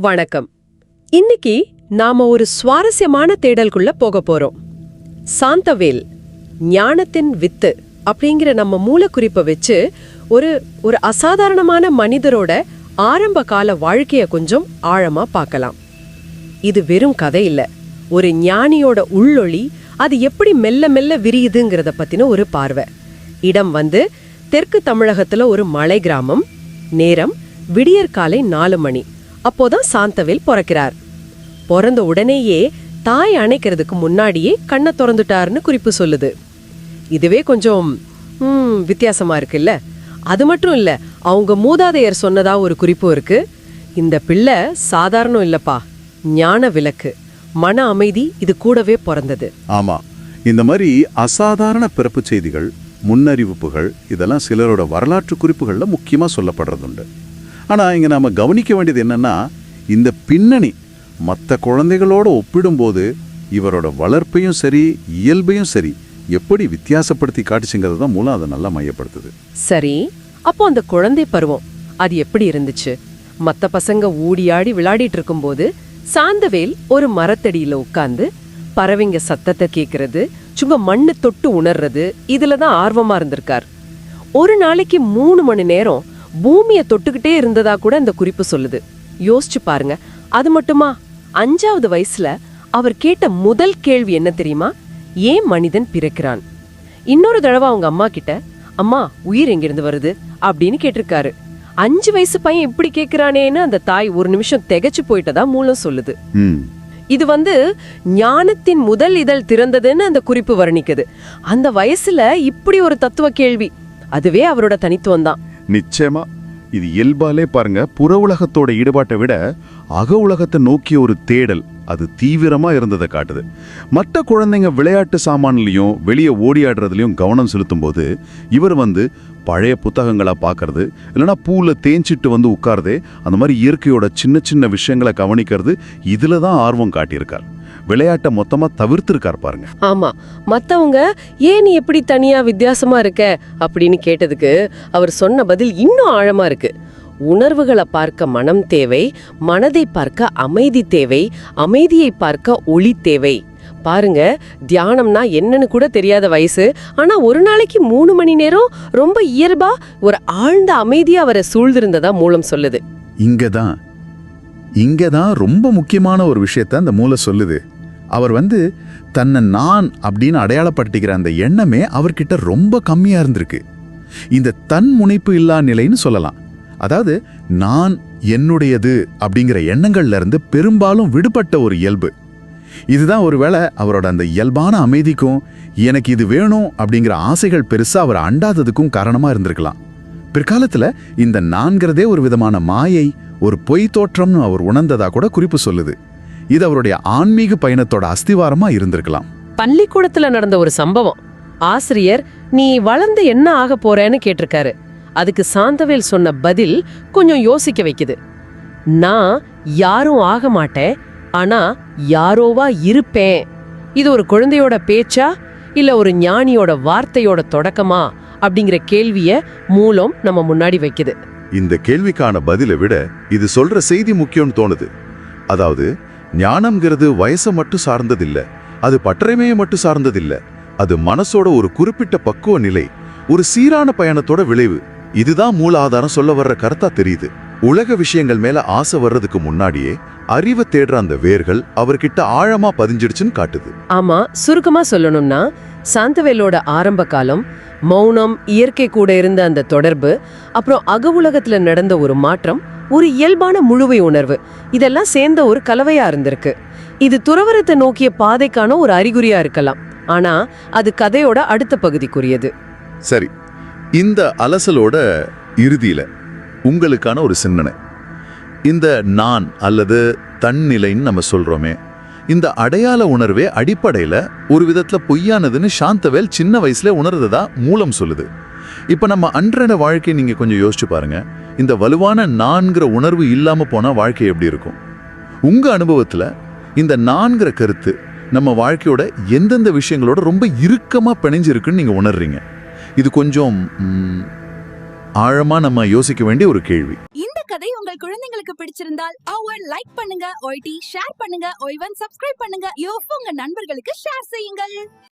வணக்கம். இன்னைக்கு நாம ஒரு சுவாரஸ்யமான தேடல்குள்ள போக போறோம். சாந்தவேல் ஞானத்தின் வித்து அப்படிங்கிற நம்ம மூலக்குறிப்பை வச்சு ஒரு ஒரு அசாதாரணமான மனிதரோட ஆரம்ப கால வாழ்க்கைய கொஞ்சம் ஆழமா பார்க்கலாம். இது வெறும் கதை இல்ல. ஒரு ஞானியோட உள்ளொளி அது எப்படி மெல்ல மெல்ல விரியுதுங்கிறத பத்தின ஒரு பார்வை. இடம் வந்து தெற்கு தமிழகத்துல ஒரு மலை கிராமம். நேரம் விடியற்காலை நாலு மணி. அப்போதான் சாந்தவேல் பிறக்கிறார். பிறந்த உடனேயே தாய் அணைக்கிறதுக்கு முன்னாடியே கண்ணை திறந்துட்டாருன்னு குறிப்பு சொல்லுது. இதுவே கொஞ்சம் வித்தியாசமா இருக்குல்ல? அது மட்டும் இல்ல அவங்க மூதாதையர் சொன்னதா ஒரு குறிப்பு இருக்கு. இந்த பிள்ளை சாதாரணம் இல்லப்பா ஞான விளக்கு. மன அமைதி இது கூடவே பிறந்தது. ஆமா இந்த மாதிரி அசாதாரண பிறப்பு செய்திகள் முன்னறிவிப்புகள் இதெல்லாம் சிலரோட வரலாற்று குறிப்புகள்ல முக்கியமா சொல்லப்படுறதுண்டு. ஆனால் இங்கே நாம் கவனிக்க வேண்டியது என்னென்னா இந்த பின்னணி மற்ற குழந்தைகளோட ஒப்பிடும்போது இவரோட வளர்ப்பையும் சரி இயல்பையும் சரி எப்படி வித்தியாசப்படுத்தி காட்டுச்சுங்கிறது தான் மூலம் அதை நல்லா மையப்படுத்துது. சரி அப்போ அந்த குழந்தை பருவம் அது எப்படி இருந்துச்சு? மற்ற பசங்க ஊடியாடி விளையாடிட்டு இருக்கும்போது சாந்தவேல் ஒரு மரத்தடியில உட்கார்ந்து பறவைங்க சத்தத்தை கேட்கறது சும்மா மண்ணு தொட்டு உணர்றது இதுல தான் ஆர்வமா இருந்திருக்கார். ஒரு நாளைக்கு மூணு மணி நேரம் பூமியை தொட்டுக்கிட்டே இருந்ததா கூட இந்த குறிப்பு சொல்லுது. யோசிச்சு பாருங்க. அது மட்டுமா? அஞ்சாவது வயசுல அவர் கேட்ட முதல் கேள்வி என்ன தெரியுமா? ஏன் மனிதன் பிறக்கிறான்? இன்னொரு தடவை அவங்க அம்மா கிட்ட அம்மா உயிர் எங்கிருந்து வருது? அப்படின்னு கேட்டிருக்காரு. அஞ்சு வயசு பையன் இப்படி கேக்குறானேன்னு அந்த தாய் ஒரு நிமிஷம் திகைச்சு போயிட்டதா மூலம் சொல்லுது. இது வந்து ஞானத்தின் முதல் இதழ் திறந்ததுன்னு அந்த குறிப்பு வர்ணிக்குது. அந்த வயசுல இப்படி ஒரு தத்துவ கேள்வி. அதுவே அவரோட தனித்துவம் தான் நிச்சயமா. இது இயல்பாலே பாருங்க புற உலகத்தோட ஈடுபாட்டை விட அக உலகத்தை நோக்கிய ஒரு தேடல். அது தீவிரமா இருந்ததை காட்டுது. மற்ற குழந்தைங்க விளையாட்டு சாமான்லையும் வெளியே ஓடியாடுறதுலயும் கவனம் செலுத்தும் போது இவர் வந்து பழைய புத்தகங்களா பார்க்கறது இல்லைன்னா பூவில் தேய்ச்சிட்டு வந்து உட்கார்றதே அந்த மாதிரி இயற்கையோட சின்ன சின்ன விஷயங்களை கவனிக்கிறது இதில் தான் ஆர்வம் காட்டியிருக்கார். விளையாட்டை மொத்தமா தவிர்த்திருக்கார் பாருங்க. ஆமா மத்தவங்க ஏன் நீ எப்படி தனியா வித்தியாசமா இருக்க? அப்படின்னு கேட்டதுக்கு அவர் சொன்ன பதில் இன்னும் ஆழமா இருக்கு. உணர்வுகளை பார்க்க மனம் தேவை மனதை பார்க்க அமைதி தேவை அமைதியை பார்க்க ஒளி தேவை. பாருங்க தியானம்னா என்னன்னு கூட தெரியாத வயசு ஆனா ஒரு நாளைக்கு மூணு மணி நேரம் ரொம்ப இயல்பா ஒரு ஆழ்ந்த அமைதியா அவரை சூழ்ந்திருந்ததா மூலம் சொல்லுது. இங்கதான் இங்கதான் ரொம்ப முக்கியமான ஒரு விஷயத்த அந்த மூளை சொல்லுது. அவர் வந்து தன்னை நான் அப்படின்னு அடையாளப்படுத்திக்கிற அந்த எண்ணமே அவர்கிட்ட ரொம்ப கம்மியாக இருந்திருக்கு. இந்த தன் முனைப்பு இல்லா நிலைன்னு சொல்லலாம். அதாவது நான் என்னுடையது அப்படிங்கிற எண்ணங்கள்ல இருந்து பெரும்பாலும் விடுபட்ட ஒரு இயல்பு. இதுதான் ஒருவேளை அவரோட அந்த இயல்பான அமைதிக்கும் எனக்கு இது வேணும் அப்படிங்கிற ஆசைகள் பெருசா அவர் அண்டாததுக்கும் காரணமா இருந்திருக்கலாம். பிற்காலத்துல இந்த நான்கிறதே ஒரு விதமான மாயை ஒரு பொய் தோற்றம்னு அவர் உணர்ந்ததா கூட குறிப்பு சொல்லுது. இது அவருடைய ஆன்மீக பயணத்தோட அஸ்திவாரமா இருந்திருக்கலாம். பள்ளிக்கூடத்துல நடந்த ஒரு சம்பவம். ஆசிரியர் நீ வளர்ந்து என்ன ஆக போறேன்னு கேட்டிருக்காரு. அதுக்கு சாந்தவேல் சொன்ன பதில் கொஞ்சம் யோசிக்க வைக்குது. நான் யாரும் ஆக மாட்டேன். ஆனா யாரோவா இருப்பேன். இது ஒரு குழந்தையோட பேச்சா? இல்ல ஒரு ஞானியோட வார்த்தையோட தொடக்கமா? அப்படிங்கிற கேள்விய மூலம் நம்ம முன்னாடி வைக்குது. இந்த கேள்விக்கான பதிலை விட இது சொல்ற செய்தி முக்கியம்னு தோணுது. அதாவது ஞானம்ங்கிறது வயசை மட்டும் சார்ந்ததில்லை. அது பற்றமையை மட்டும் சார்ந்ததில்லை. அது மனசோட ஒரு குறிப்பிட்ட பக்குவ நிலை ஒரு சீரான பயணத்தோட விளைவு. இதுதான் மூல ஆதாரம் சொல்ல வர்ற கருத்தா தெரியுது. உலக விஷயங்கள் மேல ஆசை வர்றதுக்கு முன்னாடியே அறிவை தேடுற அந்த வேர்கள் அவர்கிட்ட ஆழமா பதிஞ்சிடுச்சுன்னு காட்டுது. ஆமா சுருக்கமா சொல்லணும்னா சாந்தவேலோட ஆரம்ப காலம் மௌனம் இயற்கை கூட இருந்த அந்த தொடர்பு அப்புறம் அக உலகத்துல நடந்த ஒரு மாற்றம் ஒரு இயல்பான முழுமை உணர்வு. இதெல்லாம் சேர்ந்த ஒரு கலவையா இருந்திருக்கு. இது துறவரத்தை நோக்கிய பாதைக்கான ஒரு அறிகுறியா இருக்கலாம். ஆனா அது கதையோட அடுத்த பகுதிக்குரியது. சரி. இந்த அலசலோட இறுதியில உங்களுக்கான ஒரு சிந்தனை. இந்த நான் அல்லது தன்னிலைன்னு நம்ம சொல்றோமே இந்த அடையாள உணர்வே அடிப்படையில ஒரு விதத்துல பொய்யானதுன்னு சாந்தவேல் சின்ன வயசுல உணர்ந்ததா மூலம் சொல்லுது. இப்ப நம்ம அன்றாட வாழ்க்கையை நீங்க கொஞ்சம் யோசிச்சு பாருங்க. இந்த வலுவான நான்கிற உணர்வு இல்லாமல் போனால் வாழ்க்கை எப்படி இருக்கும்? உங்கள் அனுபவத்தில் இந்த நான்கிற கருத்து நம்ம வாழ்க்கையோட எந்தெந்த விஷயங்களோட ரொம்ப இறுக்கமாக பிணைஞ்சிருக்குன்னு நீங்கள் உணர்றீங்க? இது கொஞ்சம் ஆழமாக நம்ம யோசிக்க வேண்டிய ஒரு கேள்வி. இந்த கதை உங்கள் குழந்தைங்களுக்கு பிடிச்சிருந்தால் அவர் லைக் பண்ணுங்க ஒய்டி ஷேர் பண்ணுங்க ஒய்வன் சப்ஸ்கிரைப் பண்ணுங்க யோ உங்க நண்பர்களுக்கு ஷேர் செய்யுங்கள்.